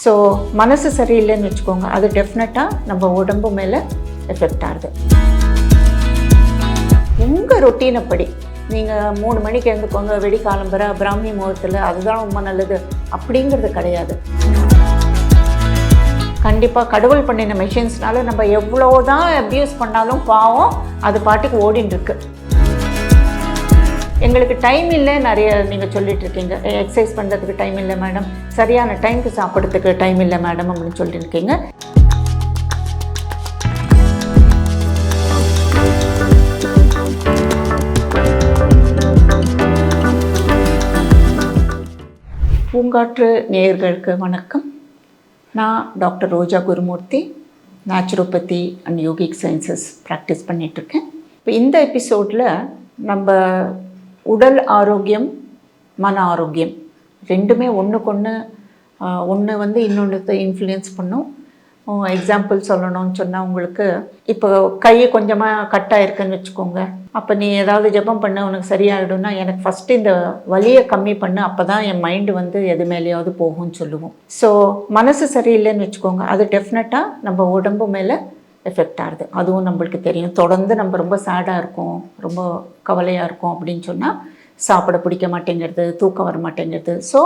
So மனசு சரியில்லைன்னு வச்சுக்கோங்க. அது டெஃபினட்டாக நம்ம உடம்பு மேலே எஃபெக்ட் ஆகுது. உங்கள் ரொட்டீனை படி நீங்கள் மூணு மணிக்கு எழுந்துக்கோங்க வெடி காலம்பர பிராமி அதுதான் ரொம்ப நல்லது அப்படிங்கிறது கிடையாது. கண்டிப்பாக கடவுள் பண்ணின மெஷின்ஸ்னால நம்ம எவ்வளோ தான் அப்யூஸ் பண்ணாலும் பாவம் அது பாட்டுக்கு ஓடின்னு இருக்கு. எங்களுக்கு டைம் இல்லை நிறைய நீங்கள் சொல்லிட்டு இருக்கீங்க. எக்ஸசைஸ் பண்ணுறதுக்கு டைம் இல்லை மேடம் சரியான டைம்க்கு சாப்பிட்றதுக்கு டைம் இல்லை மேடம் அப்படின்னு சொல்லிட்டு இருக்கீங்க. பூங்காற்று நேயர்களுக்கு வணக்கம். நான் doctor Roja Gurumurthy naturopathy and yogic sciences practice பண்ணிகிட்ருக்கேன் இப்போ இந்த எபிசோடில் நம்ம உடல் ஆரோக்கியம் மன ஆரோக்கியம். ரெண்டுமே ஒன்றுக்கு ஒன்று ஒன்று வந்து இன்னொன்று இன்ஃப்ளூயன்ஸ் பண்ணும். எக்ஸாம்பிள் சொல்லணும்னு சொன்னால் உங்களுக்கு இப்போ கை கொஞ்சமாக கட் ஆயிருக்குன்னு வச்சுக்கோங்க. அப்போ நீ ஏதாவது ஜெபம் பண்ண உனக்கு சரியாயிடும்னா எனக்கு ஃபஸ்ட்டு இந்த வலியை கம்மி பண்ணு அப்போ தான் என் மைண்டு வந்து எது மேலேயாவது போகும்னு சொல்லுவோம். ஸோ மனசு சரியில்லைன்னு வச்சுக்கோங்க. அது டெஃபினட்டாக நம்ம உடம்பு மேலே எஃபெக்ட் ஆகுது. அதுவும் நம்மளுக்கு தெரியும். தொடர்ந்து நம்ம ரொம்ப சேடாக இருக்கோம் ரொம்ப கவலையாக இருக்கோம் அப்படின்னு சொன்னால் சாப்பிட பிடிக்க மாட்டேங்கிறது தூக்கம் வர மாட்டேங்கிறது. ஸோ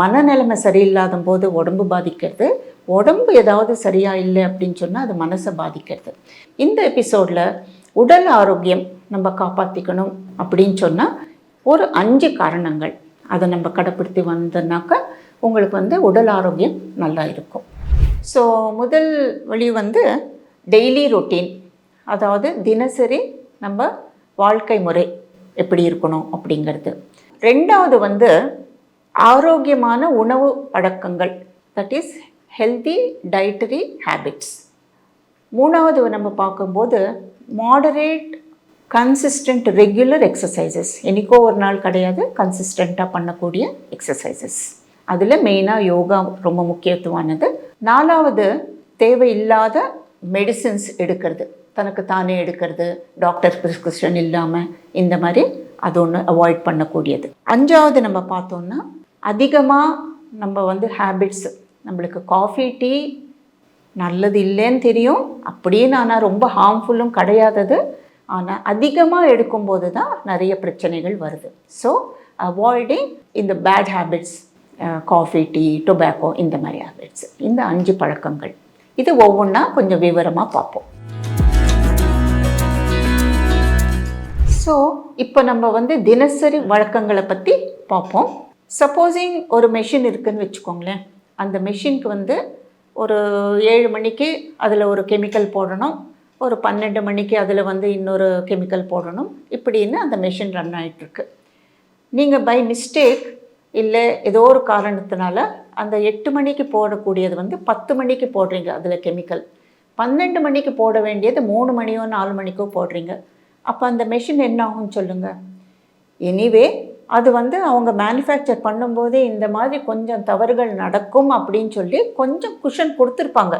மனநிலைமை சரியில்லாத போது உடம்பு பாதிக்கிறது. உடம்பு ஏதாவது சரியாக இல்லை அப்படின்னு சொன்னால் அது மனசை பாதிக்கிறது. இந்த எபிசோடில் உடல் ஆரோக்கியம் நம்ம காப்பாற்றிக்கணும் அப்படின்னு சொன்னால் ஒரு அஞ்சு காரணங்கள். அதை நம்ம கடைப்பிடித்து வந்தோன்னாக்கா உங்களுக்கு வந்து உடல் ஆரோக்கியம் நல்லா இருக்கும். ஸோ முதல் வழி வந்து டெய்லி ரொட்டீன் அதாவது தினசரி நம்ம வாழ்க்கை முறை எப்படி இருக்கணும் அப்படிங்கிறது. ரெண்டாவது வந்து ஆரோக்கியமான உணவு பழக்கங்கள். That is healthy dietary habits மூணாவது நம்ம பார்க்கும்போது மாடரேட் கன்சிஸ்டன்ட் ரெகுலர் எக்ஸசைசஸ் என்னைக்கோ ஒரு நாள் கிடையாது கன்சிஸ்டண்ட்டாக பண்ணக்கூடிய எக்ஸசைசஸ் அதில் மெயினாக யோகா ரொம்ப முக்கியத்துவமானது. நாலாவது தேவையில்லாத மெடிசின்ஸ் எடுக்கிறது. தனக்கு தானே எடுக்கிறது. டாக்டர் ப்ரிஸ்கிரிப்ஷன் இல்லாமல் இந்த மாதிரி அது ஒன்று அவாய்ட் பண்ணக்கூடியது. அஞ்சாவது நம்ம பார்த்தோம்னா அதிகமாக நம்ம வந்து ஹேபிட்ஸ் நம்மளுக்கு காஃபி டீ நல்லது இல்லைன்னு தெரியும். அப்படின்னு ஆனால் ரொம்ப ஹார்ம்ஃபுல்லும் கிடையாதது. ஆனால் அதிகமாக எடுக்கும்போது தான் நிறைய பிரச்சனைகள் வருது. ஸோ அவாய்டிங் இந்த bad habits coffee tea tobacco இந்த மாதிரி ஹேபிட்ஸ் இந்த அஞ்சு பழக்கங்கள். இது ஒவ்வொன்றா கொஞ்சம் விவரமாக பார்ப்போம். ஸோ இப்போ நம்ம வந்து தினசரி வழக்கங்களை பற்றி பார்ப்போம். சப்போஸிங் ஒரு மெஷின் இருக்குன்னு வச்சுக்கோங்களேன். அந்த மெஷினுக்கு வந்து ஒரு ஏழு மணிக்கு அதில் ஒரு கெமிக்கல் போடணும். ஒரு பன்னெண்டு மணிக்கு அதில் வந்து இன்னொரு கெமிக்கல் போடணும். இப்படின்னு அந்த மெஷின் ரன் ஆகிட்டுருக்கு நீங்கள் பை மிஸ்டேக் இல்லை ஏதோ ஒரு காரணத்தினால அந்த எட்டு மணிக்கு போடக்கூடியது வந்து பத்து மணிக்கு போடுறீங்க அதில் கெமிக்கல். பன்னெண்டு மணிக்கு போட வேண்டியது மூணு மணியோ நாலு மணிக்கோ போடுறீங்க. அப்போ அந்த மெஷின் என்ன ஆகும்னு சொல்லுங்கள் எனிவே அது வந்து அவங்க மேனுஃபேக்சர் பண்ணும்போதே இந்த மாதிரி கொஞ்சம் தவறுகள் நடக்கும் அப்படின்னு சொல்லி கொஞ்சம் குஷன் கொடுத்துருப்பாங்க.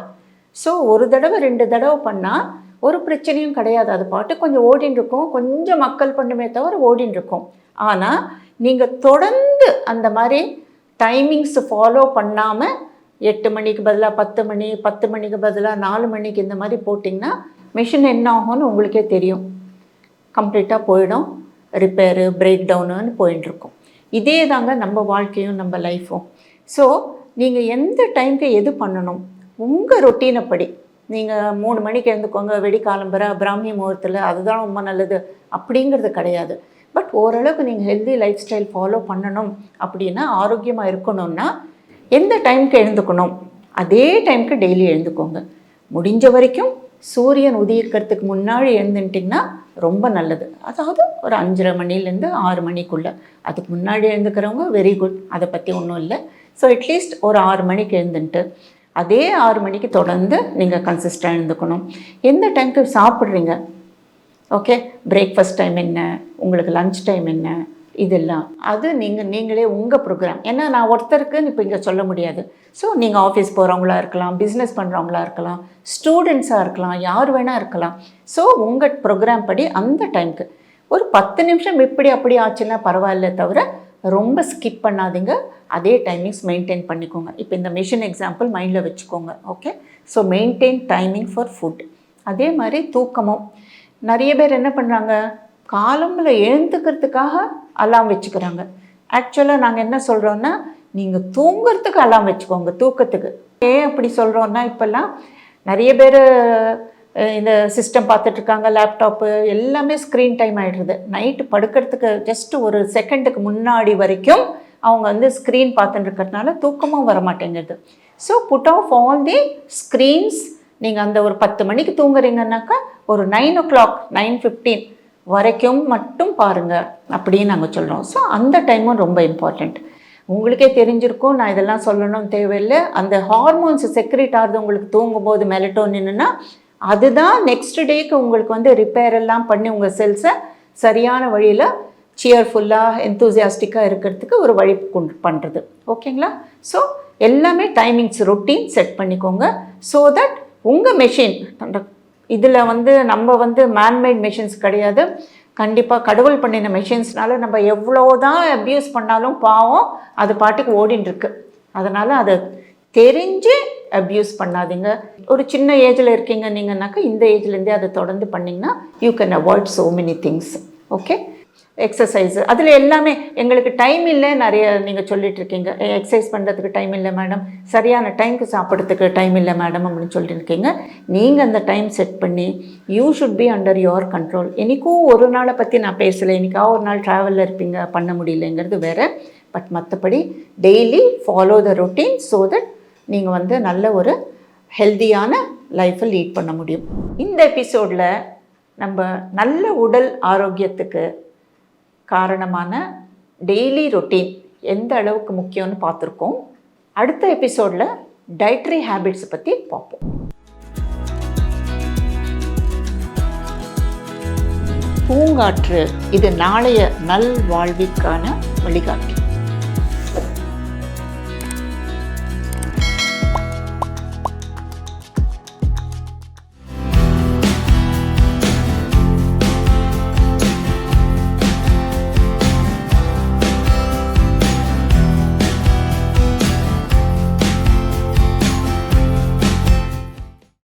ஸோ ஒரு தடவை ரெண்டு தடவை பண்ணால் ஒரு பிரச்சனையும் கிடையாது. அது பாட்டு கொஞ்சம் ஓடின்னு இருக்கும் கொஞ்சம் மக்கள் பண்ணுமே தவிர ஓடின்னு இருக்கும் ஆனால் நீங்கள் தொடர்ந்து அந்த மாதிரி டைமிங்ஸ் ஃபாலோ பண்ணாமல் எட்டு மணிக்கு பதிலாக பத்து மணி பத்து மணிக்கு பதிலாக நாலு மணிக்கு இந்த மாதிரி போட்டிங்கன்னா மிஷின் என்ன ஆகும்னு உங்களுக்கே தெரியும். கம்ப்ளீட்டாக போயிடும். ரிப்பேரு பிரேக் டவுனுன்னு போயிட்டுருக்கும் இதே தாங்க நம்ம வாழ்க்கையும் நம்ம லைஃப்பும் ஸோ நீங்கள் எந்த டைமுக்கு எது பண்ணணும்? உங்கள் ரொட்டீனை படி நீங்கள் மூணு மணிக்கு எழுந்துக்கோங்க வெடி காலம்பர பிராமி அதுதான் ரொம்ப நல்லது அப்படிங்கிறது கிடையாது. பட் ஓரளவுக்கு நீங்கள் ஹெல்தி லைஃப் ஸ்டைல் ஃபாலோ பண்ணணும் அப்படின்னா ஆரோக்கியமாக இருக்கணும்னா எந்த டைமுக்கு எழுந்துக்கணும்? அதே டைமுக்கு டெய்லி எழுந்துக்கோங்க. முடிஞ்ச வரைக்கும் சூரியன் உதிக்கிறதுக்கு முன்னாடி எழுந்துட்டிங்கன்னா ரொம்ப நல்லது. அதாவது ஒரு அஞ்சரை மணிலேருந்து ஆறு மணிக்குள்ளே. அதுக்கு முன்னாடி எழுந்துக்கிறவங்க வெரி குட் அதை பற்றி ஒன்றும் இல்லை. ஸோ அட்லீஸ்ட் ஒரு ஆறு மணிக்கு எழுந்துன்ட்டு அதே ஆறு மணிக்கு தொடர்ந்து நீங்கள் கன்சிஸ்டாக எழுந்துக்கணும். எந்த டைமுக்கு சாப்பிட்றீங்க? ஓகே பிரேக்ஃபாஸ்ட் டைம் என்ன? உங்களுக்கு லஞ்ச் டைம் என்ன? இதெல்லாம். அது நீங்கள் நீங்களே உங்கள் ப்ரோக்ராம் ஏன்னா நான் ஒருத்தருக்குன்னு இப்போ இங்கே சொல்ல முடியாது. ஸோ நீங்கள் ஆஃபீஸ் போகிறவங்களா இருக்கலாம் பிஸ்னஸ் பண்ணுறவங்களா இருக்கலாம் ஸ்டூடெண்ட்ஸாக இருக்கலாம் யார் வேணால் இருக்கலாம். ஸோ உங்கள் ப்ரோக்ராம் படி அந்த டைமுக்கு ஒரு பத்து நிமிஷம் இப்படி அப்படி ஆச்சுன்னா பரவாயில்ல தவிர ரொம்ப ஸ்கிப் பண்ணாதீங்க. அதே டைமிங்ஸ் மெயின்டைன் பண்ணிக்கோங்க. இப்போ இந்த மிஷின் எக்ஸாம்பிள் மைண்டில் வச்சுக்கோங்க. Okay so maintain timing for food அதே மாதிரி தூக்கமும். நிறைய பேர் என்ன பண்ணுறாங்க காலம்பில் எழுந்துக்கிறதுக்காக அலாம் வச்சுக்கிறாங்க. ஆக்சுவலாக நாங்கள் என்ன சொல்கிறோன்னா நீங்கள் தூங்குறதுக்கு அலாம் வச்சுக்கோங்க தூக்கத்துக்கு. ஏன் அப்படி சொல்கிறோன்னா இப்போல்லாம் நிறைய பேர் இந்த சிஸ்டம் பார்த்துட்ருக்காங்க லேப்டாப்பு எல்லாமே ஸ்க்ரீன் டைம் ஆகிடுறது நைட்டு படுக்கிறதுக்கு ஜஸ்ட் ஒரு செகண்டுக்கு முன்னாடி வரைக்கும் அவங்க வந்து ஸ்க்ரீன் பார்த்துட்டு இருக்கிறதுனால தூக்கமும் வர மாட்டேங்குது so put off all the screens நீங்கள் அந்த ஒரு பத்து மணிக்கு தூங்குறீங்கன்னாக்கா ஒரு nine o'clock nine fifteen வரைக்கும் மட்டும் பாருங்கள் அப்படின்னு நாங்கள் சொல்கிறோம் ஸோ அந்த டைமும் ரொம்ப இம்பார்ட்டண்ட் உங்களுக்கே தெரிஞ்சிருக்கும் நான் இதெல்லாம் சொல்லணும் தேவையில்லை. அந்த ஹார்மோன்ஸ் செக்ரேட் ஆகுது உங்களுக்கு தூங்கும்போது மெலட்டோனின்னா அதுதான் நெக்ஸ்ட் டேக்கு உங்களுக்கு வந்து ரிப்பேர் எல்லாம் பண்ணி உங்கள் செல்ஸை சரியான வழியில் சியர்ஃபுல்லாக எந்தூசியாஸ்டிக்காக இருக்கிறதுக்கு ஒரு வழி கொண்டு பண்ணுறது ஓகேங்களா ஸோ எல்லாமே டைமிங்ஸ் ரொட்டீன் செட் பண்ணிக்கோங்க. ஸோ தட் உங்கள் மெஷின் இதில் வந்து நம்ம வந்து மேன்மேட் மெஷின்ஸ் கிடையாது. கண்டிப்பாக கடவுள் பண்ணின மெஷின்ஸ்னால நம்ம எவ்வளோ தான் அப்யூஸ் பண்ணாலும் பாவம் அது பாட்டுக்கு ஓடின்னு இருக்கு அதனால் அதை தெரிஞ்சு அப்யூஸ் பண்ணாதீங்க. ஒரு சின்ன ஏஜில் இருக்கீங்க நீங்கன்னாக்கா இந்த ஏஜ்லேருந்தே அதை தொடர்ந்து பண்ணிங்கன்னா you can avoid so many things okay exercise அதில் எல்லாமே எங்களுக்கு டைம் இல்லை நிறைய நீங்கள் சொல்லிட்டு இருக்கீங்க. எக்ஸசைஸ் பண்ணுறதுக்கு டைம் இல்லை மேடம் சரியான டைமுக்கு சாப்பிட்றதுக்கு டைம் இல்லை மேடம் அப்படின்னு சொல்லிட்டு இருக்கீங்க. நீங்கள் அந்த டைம் செட் பண்ணி you should be under your control எனக்கும் ஒரு நாளை பற்றி நான் பேசலை. எனக்கா ஒரு நாள் ட்ராவலில் இருப்பீங்க. பண்ண முடியலைங்கிறது வேறு. பட் மற்றபடி daily follow the routine so that நீங்கள் வந்து நல்ல ஒரு ஹெல்த்தியான லைஃப்பை லீட் பண்ண முடியும். இந்த எபிசோடில் நம்ம நல்ல உடல் ஆரோக்கியத்துக்கு காரணமான டெய்லி ரொட்டீன் எந்த அளவுக்கு முக்கியம்னு பார்த்துருக்கோம். அடுத்த எபிசோடில் டயட்ரி ஹேபிட்ஸை பற்றி பார்ப்போம். பூங்காற்று இது நாளைய நல் வாழ்விற்கான வழிகாட்டி.